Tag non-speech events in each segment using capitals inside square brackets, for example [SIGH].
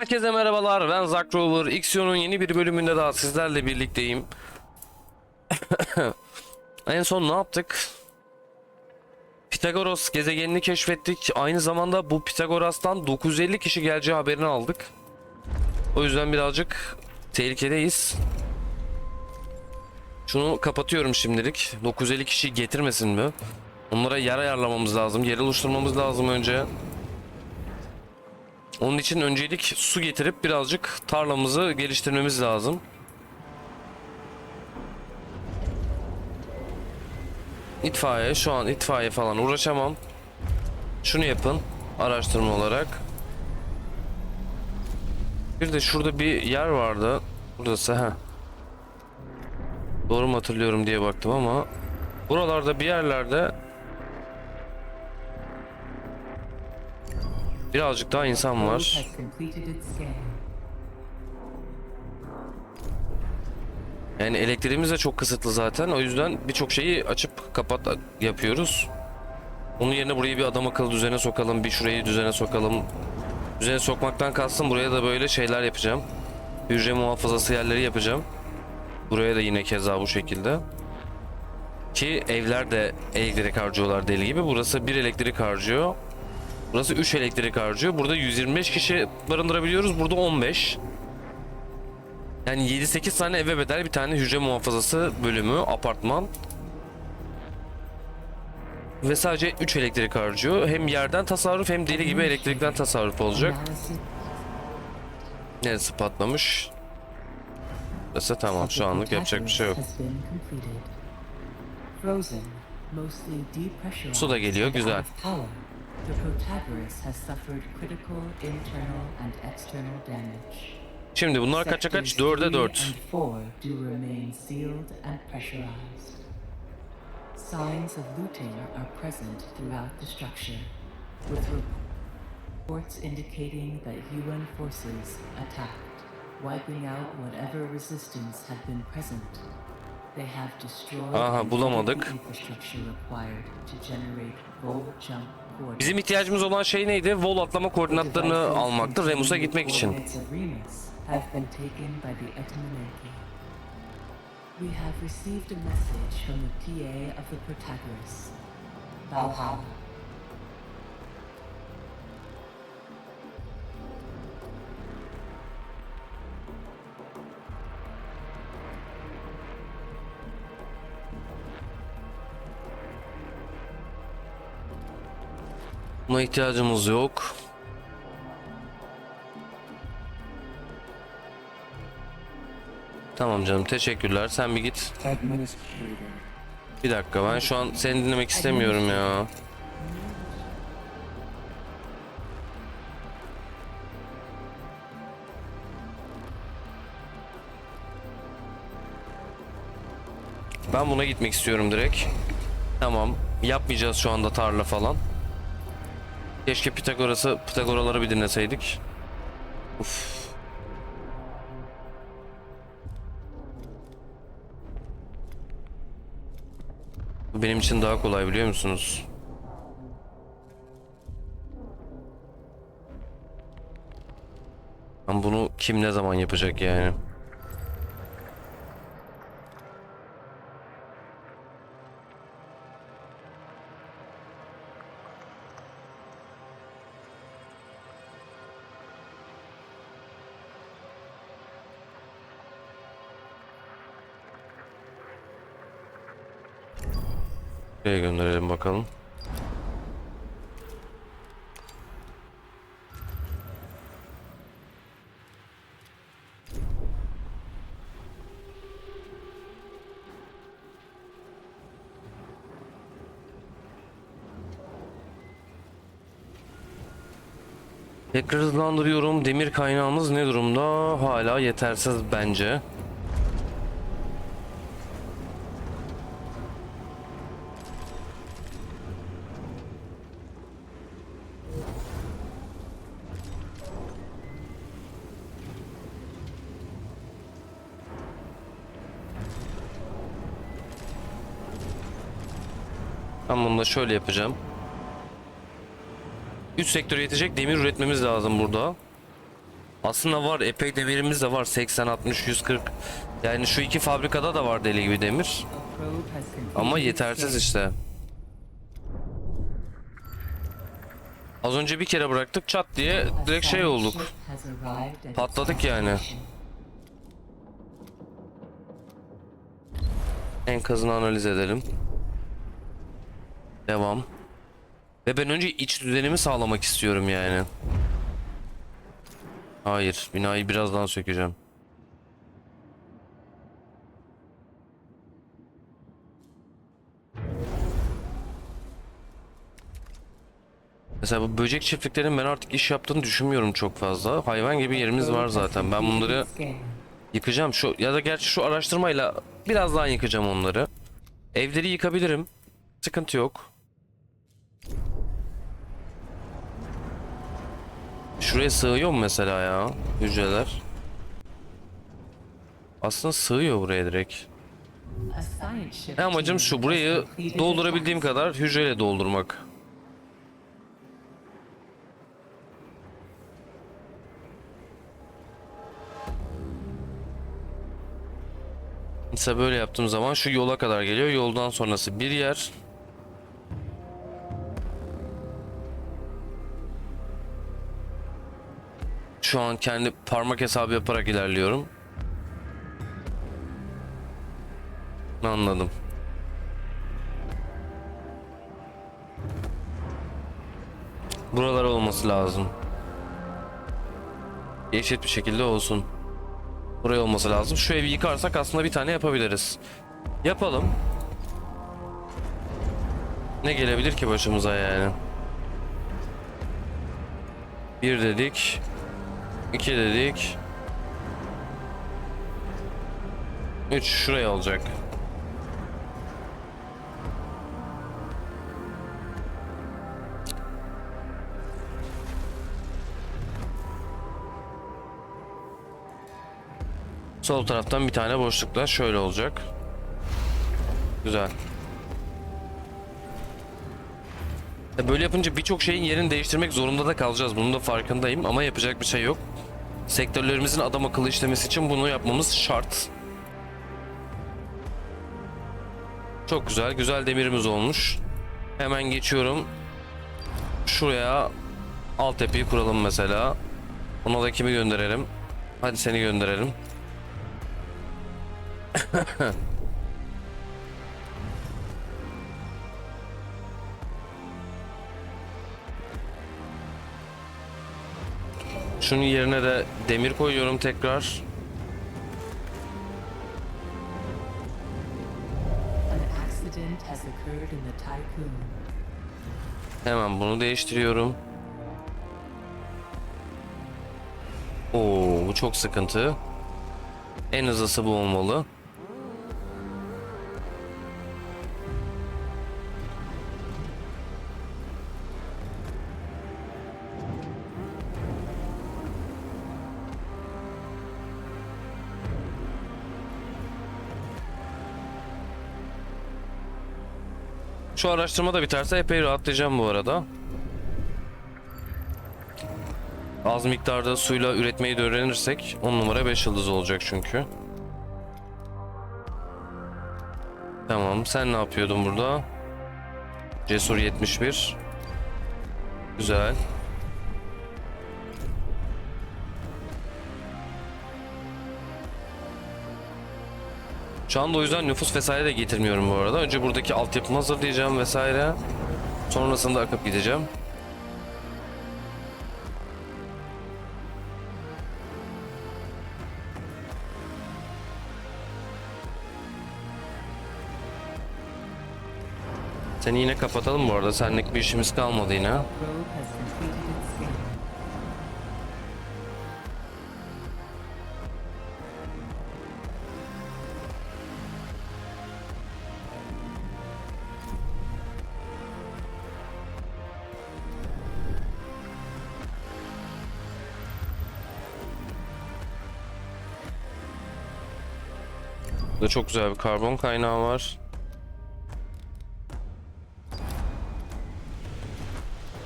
Herkese merhabalar ben Zack Rover. Xion'un yeni bir bölümünde daha sizlerle birlikteyim. [COUGHS] en son ne yaptık? Pitagoras gezegenini keşfettik. Aynı zamanda bu Pitagoras'tan 950 kişi geleceği haberini aldık. O yüzden birazcık tehlikedeyiz. Şunu kapatıyorum şimdilik. 950 kişi getirmesin mi? Onlara yer ayarlamamız lazım. Yer oluşturmamız lazım önce. Onun için öncelik su getirip birazcık tarlamızı geliştirmemiz lazım. İtfaiye şu an itfaiye falan uğraşamam. Şunu yapın araştırma olarak. Bir de şurada bir yer vardı. Burası ha. Doğru mu hatırlıyorum diye baktım ama buralarda bir yerlerde birazcık daha insan var. Yani elektriğimiz de çok kısıtlı zaten. O yüzden birçok şeyi açıp kapat yapıyoruz. Onun yerine burayı bir adam akıllı düzene sokalım. Bir şurayı düzene sokalım. Düzene sokmaktan kalsın buraya da böyle şeyler yapacağım. Hücre muhafazası yerleri yapacağım. Buraya da yine keza bu şekilde. Ki evler de elektrik harcıyorlar deli gibi. Burası bir elektrik harcıyor. Burası 3 elektrik harcıyor. Burada 125 kişi barındırabiliyoruz. Burada 15. Yani 7-8 tane eve bedel bir tane hücre muhafazası bölümü, apartman. Ve sadece 3 elektrik harcıyor. Hem yerden tasarruf hem deli gibi elektrikten tasarruf olacak. Neresi patlamış? Burası tamam şu anlık yapacak bir şey yok. Su da geliyor, güzel. Out of power, the Protagoras has suffered critical internal and external damage. Şimdi bunlar kaça kaç? Sectors 4'e three 4. do remain sealed and pressurized. Signs of looting are present throughout the structure, with reports indicating that UN forces attacked, wiping out whatever resistance had been present. They have destroyed Aha, bulamadık. the infrastructure required to generate vol jump. Bizim ihtiyacımız olan şey neydi? Vol atlama koordinatlarını almaktı Remus'a gitmek için. Valhalla. Buna ihtiyacımız yok. Tamam canım teşekkürler. Sen bir git. Bir dakika ben şu an seni dinlemek istemiyorum ya. Ben buna gitmek istiyorum direkt. Tamam. Yapmayacağız şu anda tarla falan. Keşke Pitagoras'ı, Pitagoraları bir dinleseydik. Uf. Bu benim için daha kolay biliyor musunuz? Ben bunu kim ne zaman yapacak yani? Bakalım. Tekrar hızlandırıyorum. Demir kaynağımız ne durumda? Hala yetersiz bence. Şöyle yapacağım. Üst sektöre yetecek demir üretmemiz lazım burada. Aslında var epey demirimiz de var 80 60 140. Yani şu iki fabrikada da var deli gibi demir. Ama yetersiz işte. Az önce bir kere bıraktık çat diye direkt şey olduk. Patladık yani. Enkazını analiz edelim. Devam. Ve ben önce iç düzenimi sağlamak istiyorum yani. Hayır, binayı birazdan sökeceğim. Mesela bu böcek çiftliklerinin ben artık iş yaptığını düşünmüyorum çok fazla. Hayvan gibi yerimiz var zaten. Ben bunları. Yıkacağım şu ya da gerçi şu araştırmayla biraz daha yıkacağım onları. Evleri yıkabilirim. Sıkıntı yok. Şuraya sığıyor mu mesela ya hücreler? Aslında sığıyor buraya direkt. Ne amacım şu burayı doldurabildiğim kadar hücreyle doldurmak. Mesela böyle yaptığım zaman şu yola kadar geliyor. Yoldan sonrası bir yer. Şu an kendi parmak hesabı yaparak ilerliyorum. Anladım. Buralar olması lazım. Eşit bir şekilde olsun. Buraya olması lazım. Şu evi yıkarsak aslında bir tane yapabiliriz. Yapalım. Ne gelebilir ki başımıza yani? Bir dedik. İki dedik. Üç şuraya olacak. Sol taraftan bir tane boşlukla şöyle olacak. Güzel. Böyle yapınca birçok şeyin yerini değiştirmek zorunda da kalacağız. Bunun da farkındayım ama yapacak bir şey yok. Sektörlerimizin adam akıllı işlemesi için bunu yapmamız şart. Çok güzel. Güzel demirimiz olmuş. Hemen geçiyorum. Şuraya altyapıyı kuralım mesela. Ona da kimi gönderelim? Hadi seni gönderelim. [LAUGHS] Şunun yerine de demir koyuyorum tekrar. Hemen bunu değiştiriyorum. Oo, bu çok sıkıntı. En hızlısı bu olmalı. Şu araştırma da biterse epey rahatlayacağım bu arada. Az miktarda suyla üretmeyi de öğrenirsek 10 numara 5 yıldız olacak çünkü. Tamam sen ne yapıyordun burada? Cesur 71. Güzel. Şu anda o yüzden nüfus vesaire de getirmiyorum bu arada. Önce buradaki altyapımı hazırlayacağım vesaire. Sonrasında akıp gideceğim. Seni yine kapatalım bu arada. Senlik bir işimiz kalmadı yine. Burada çok güzel bir karbon kaynağı var.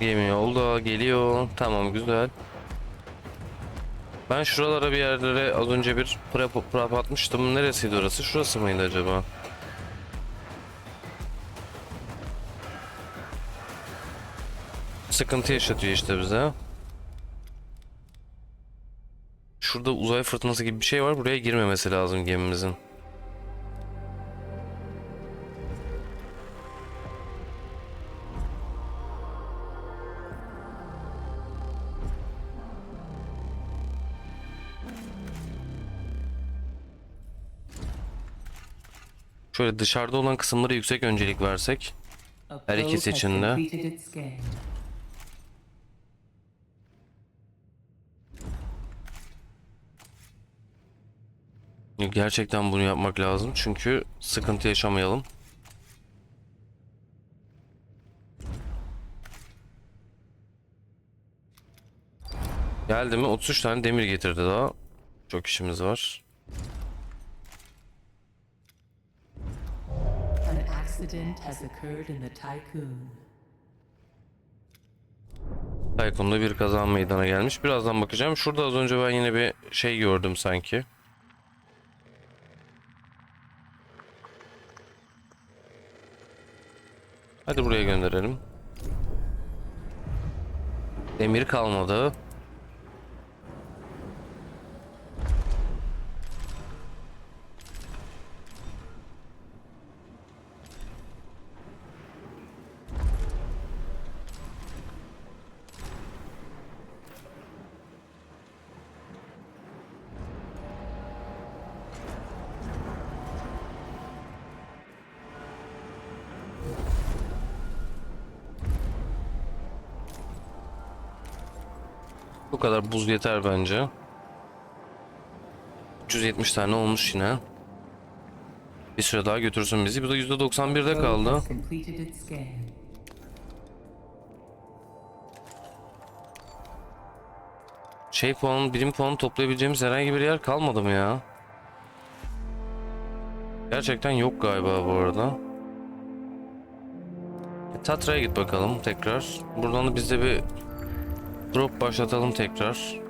Gemi yolda geliyor. Tamam güzel. Ben şuralara bir yerlere az önce bir prep, prep atmıştım. Neresiydi orası? Şurası mıydı acaba? Sıkıntı yaşatıyor işte bize. Şurada uzay fırtınası gibi bir şey var. Buraya girmemesi lazım gemimizin. Şöyle dışarıda olan kısımlara yüksek öncelik versek. Her ikisi için de. Gerçekten bunu yapmak lazım çünkü sıkıntı yaşamayalım. Geldi mi? 33 tane demir getirdi daha. Çok işimiz var. Accident has occurred in the Tycoon. Tayfun'da bir kaza meydana gelmiş. Birazdan bakacağım. Şurada az önce ben yine bir şey gördüm sanki. Hadi buraya gönderelim. Demir kalmadı. Bu kadar buz yeter bence. 370 tane olmuş yine. Bir süre daha götürsün bizi. Bu da %91'de Probe kaldı. Şey puanı, birim puanı toplayabileceğimiz herhangi bir yer kalmadı mı ya? Gerçekten yok galiba bu arada. E, Tatra'ya git bakalım tekrar. Buradan da biz de bir drop başlatalım tekrar.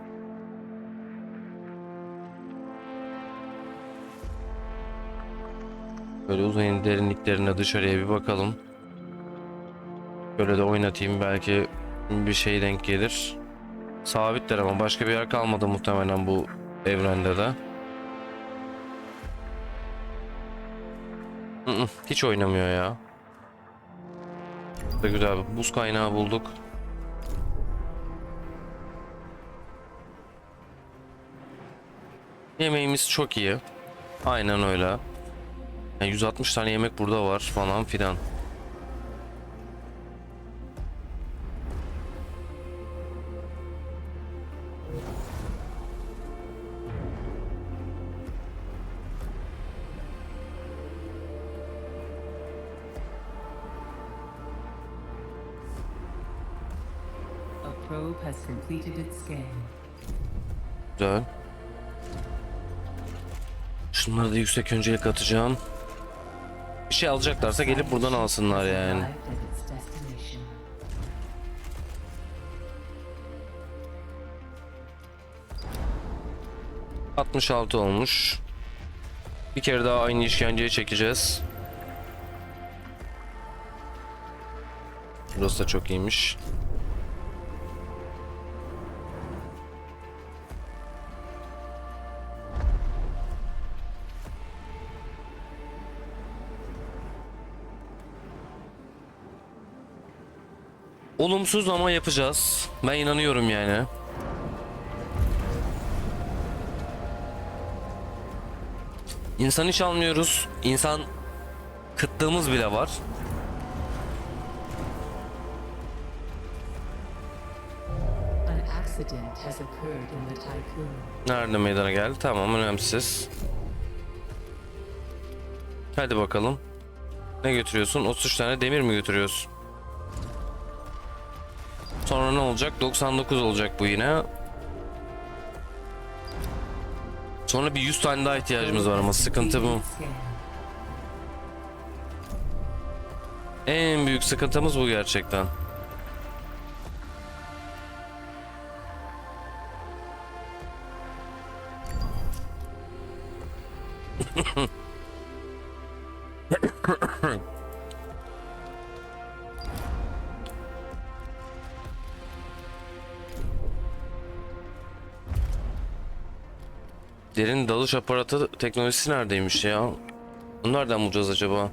Böyle uzayın derinliklerine dışarıya bir bakalım. Böyle de oynatayım belki bir şey denk gelir. Sabitler ama başka bir yer kalmadı muhtemelen bu evrende de. Hiç oynamıyor ya. Da güzel bir buz kaynağı bulduk. Yemeğimiz çok iyi. Aynen öyle. Yani 160 tane yemek burada var falan filan. Güzel. Şunları da yüksek öncelik atacağım. Bir şey alacaklarsa gelip buradan alsınlar yani. Arrived at its destination. ...66 olmuş. Bir kere daha aynı işkenceye çekeceğiz. Burası da çok iyiymiş. Olumsuz ama yapacağız. Ben inanıyorum yani. İnsan hiç almıyoruz. İnsan kıtlığımız bile var. Nerede meydana geldi? Tamam önemsiz. Hadi bakalım. Ne götürüyorsun? 33 tane demir mi götürüyorsun? Sonra ne olacak? 99 olacak bu yine. Sonra bir 100 tane daha ihtiyacımız var ama sıkıntı bu. En büyük sıkıntımız bu gerçekten. Hmm. [LAUGHS] Derin dalış aparatı teknolojisi neredeymiş ya? Bunu nereden bulacağız acaba?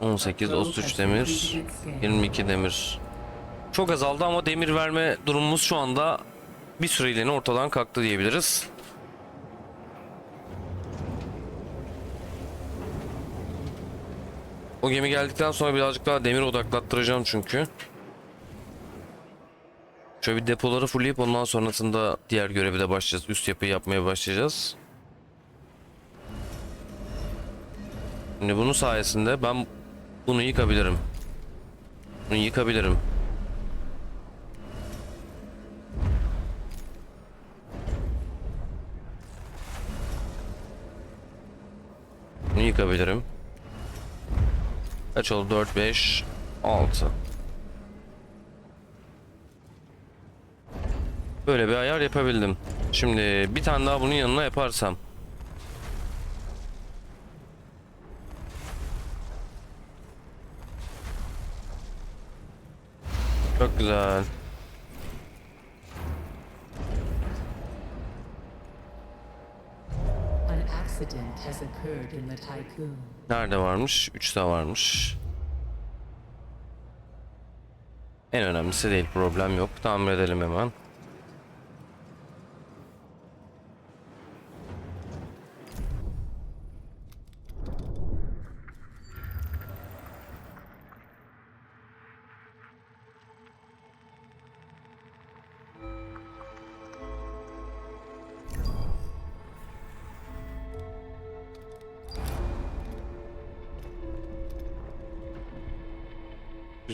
On sekiz, otuz üç demir, 22 demir. Çok azaldı ama demir verme durumumuz şu anda bir süreliğine ortadan kalktı diyebiliriz. O gemi geldikten sonra birazcık daha demir odaklattıracağım çünkü. Şöyle bir depoları fullleyip ondan sonrasında diğer görevi de başlayacağız. Üst yapıyı yapmaya başlayacağız. Şimdi bunun sayesinde ben bunu yıkabilirim. Bunu yıkabilirim. Bunu yıkabilirim. Kaç oldu? 4, 5, 6. Böyle bir ayar yapabildim. Şimdi bir tane daha bunun yanına yaparsam. Çok güzel. Accident has occurred in the tycoon. Nerede varmış? 3'te varmış. En önemlisi değil problem yok. Tamir edelim hemen.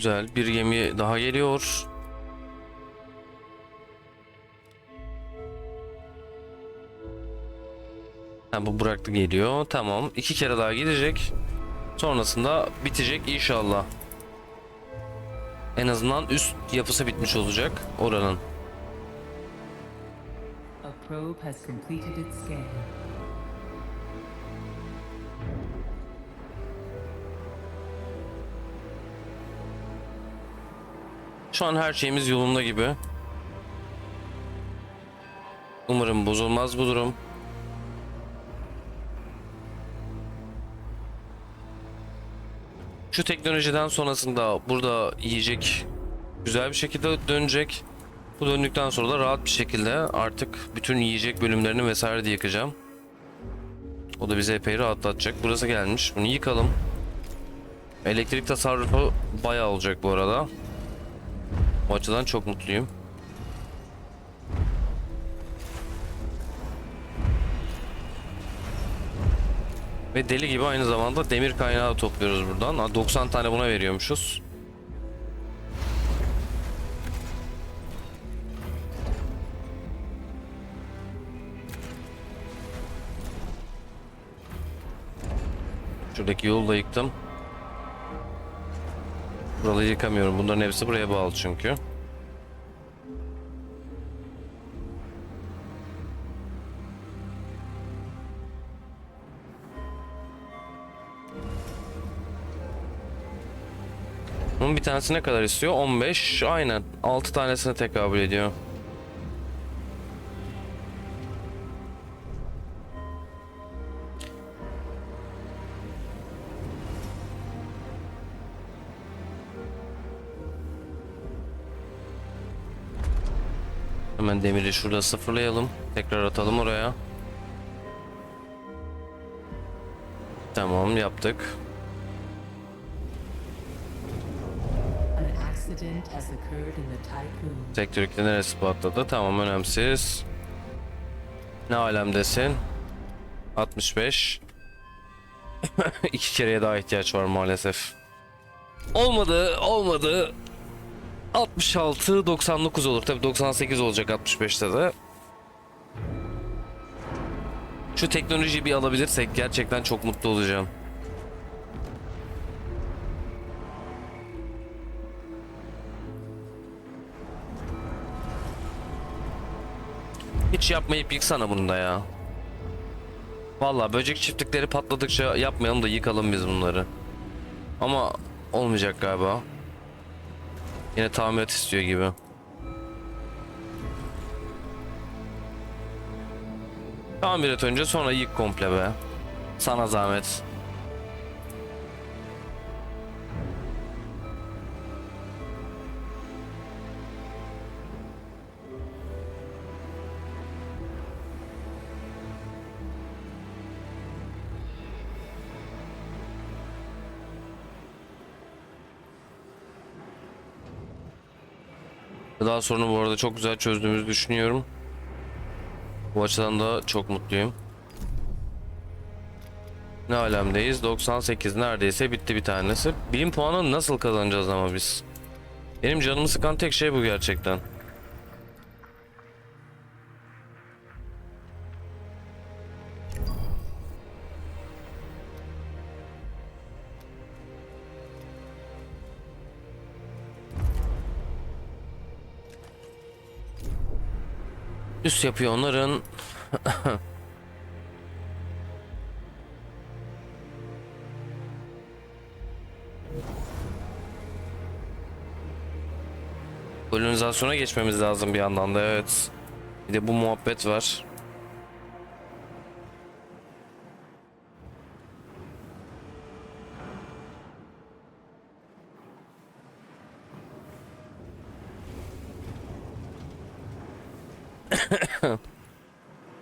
Güzel. Bir gemi daha geliyor. Ha, bu bıraktı geliyor. Tamam. İki kere daha gidecek. Sonrasında bitecek inşallah. En azından üst yapısı bitmiş olacak oranın. A probe has completed its scan. Şu an her şeyimiz yolunda gibi. Umarım bozulmaz bu durum. Şu teknolojiden sonrasında burada yiyecek güzel bir şekilde dönecek. Bu döndükten sonra da rahat bir şekilde artık bütün yiyecek bölümlerini vesaire de yıkacağım. O da bizi epey rahatlatacak. Burası gelmiş. Bunu yıkalım. Elektrik tasarrufu bayağı olacak bu arada. O açıdan çok mutluyum. Ve deli gibi aynı zamanda demir kaynağı topluyoruz buradan. Ha, 90 tane buna veriyormuşuz. Şuradaki yolu da yıktım. Buraları yıkamıyorum. Bunların hepsi buraya bağlı çünkü. Bunun bir tanesi ne kadar istiyor? 15. Aynen. 6 tanesine tekabül ediyor. Demiri şurada sıfırlayalım. Tekrar atalım oraya. Tamam yaptık. Sektörükte neresi patladı? Tamam önemsiz. Ne alemdesin? 65. [LAUGHS] İki kereye daha ihtiyaç var maalesef. Olmadı, olmadı. 66, 99 olur. Tabii 98 olacak 65'te de. Şu teknolojiyi bir alabilirsek gerçekten çok mutlu olacağım. Hiç yapmayıp yıksana bunu da ya. Vallahi böcek çiftlikleri patladıkça yapmayalım da yıkalım biz bunları. Ama olmayacak galiba. Yine tamirat istiyor gibi. Tamirat önce sonra yık komple be. Sana zahmet. Daha sonra bu arada çok güzel çözdüğümüzü düşünüyorum. Bu açıdan da çok mutluyum. Ne alemdeyiz? 98 neredeyse bitti bir tanesi. Bilim puanı nasıl kazanacağız ama biz? Benim canımı sıkan tek şey bu gerçekten. Yapıyor onların. [LAUGHS] Kolonizasyona geçmemiz lazım bir yandan da evet. Bir de bu muhabbet var.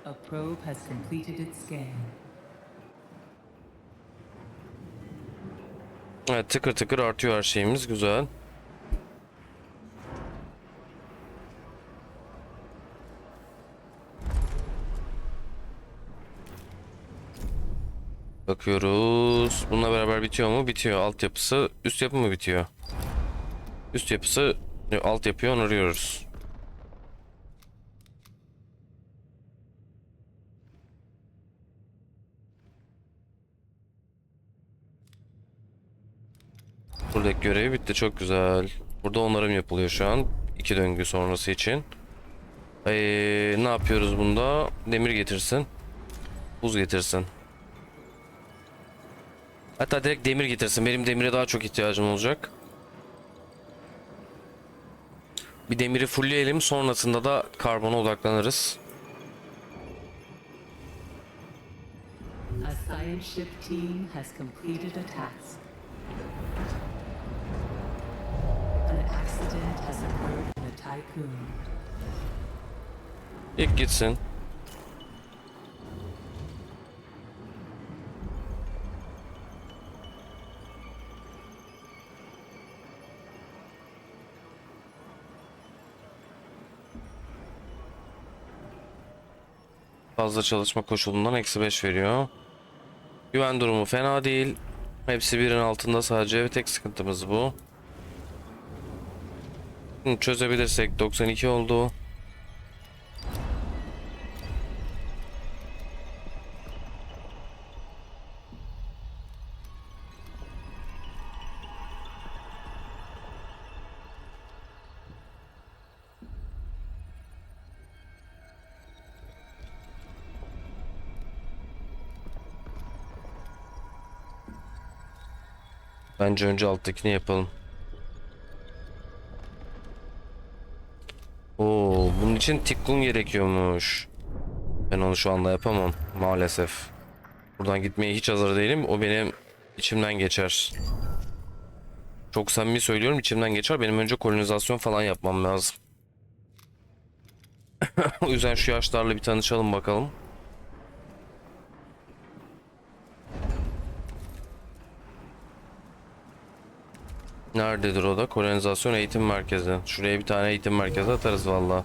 A probe has completed its scan. Evet tıkır tıkır artıyor her şeyimiz güzel. Bakıyoruz. Bununla beraber bitiyor mu? Bitiyor. Altyapısı. Üst yapı mı bitiyor? Üst yapısı alt yapıyı onarıyoruz. Görevi bitti çok güzel. Burada onarım yapılıyor şu an. iki döngü sonrası için. Ee, ne yapıyoruz bunda? Demir getirsin. Buz getirsin. Hatta direkt demir getirsin. Benim demire daha çok ihtiyacım olacak. Bir demiri fullleyelim. Sonrasında da karbona odaklanırız. A science ship team has completed a task. An accident has occurred in the Tycoon. İlk gitsin. Fazla çalışma koşulundan eksi 5 veriyor. Güven durumu fena değil. Hepsi birin altında sadece ve tek sıkıntımız bu. Çözebilirsek 92 oldu. Bence önce alttakini yapalım. İçin tikkun gerekiyormuş. Ben onu şu anda yapamam maalesef. Buradan gitmeye hiç hazır değilim. O benim içimden geçer. Çok samimi söylüyorum içimden geçer. Benim önce kolonizasyon falan yapmam lazım. [COUGHS] o yüzden şu yaşlarla bir tanışalım bakalım. Nerededir o da? Kolonizasyon eğitim merkezi. Şuraya bir tane eğitim merkezi atarız valla.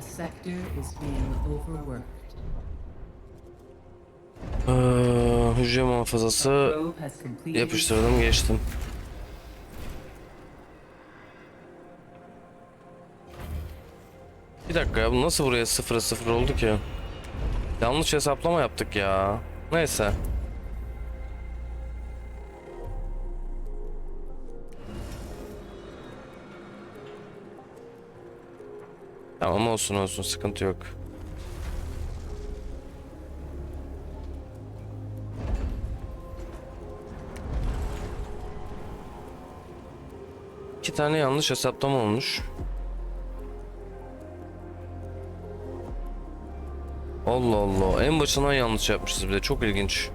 A sector is being overworked. Ee, hücre muhafazası yapıştırdım geçtim. Bir dakika ya bu nasıl buraya sıfıra sıfır oldu ki? Yanlış hesaplama yaptık ya. Neyse. Tamam olsun olsun sıkıntı yok. İki tane yanlış hesaplama olmuş. Allah Allah. En başından yanlış yapmışız bir de. Çok ilginç.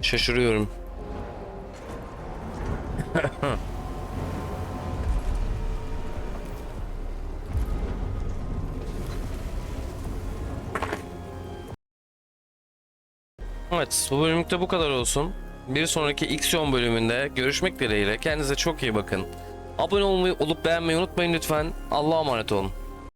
Şaşırıyorum. Evet, bu bölümlükte bu kadar olsun. Bir sonraki X-Yon bölümünde görüşmek dileğiyle. Kendinize çok iyi bakın. Abone olmayı, olup beğenmeyi unutmayın lütfen. Allah'a emanet olun.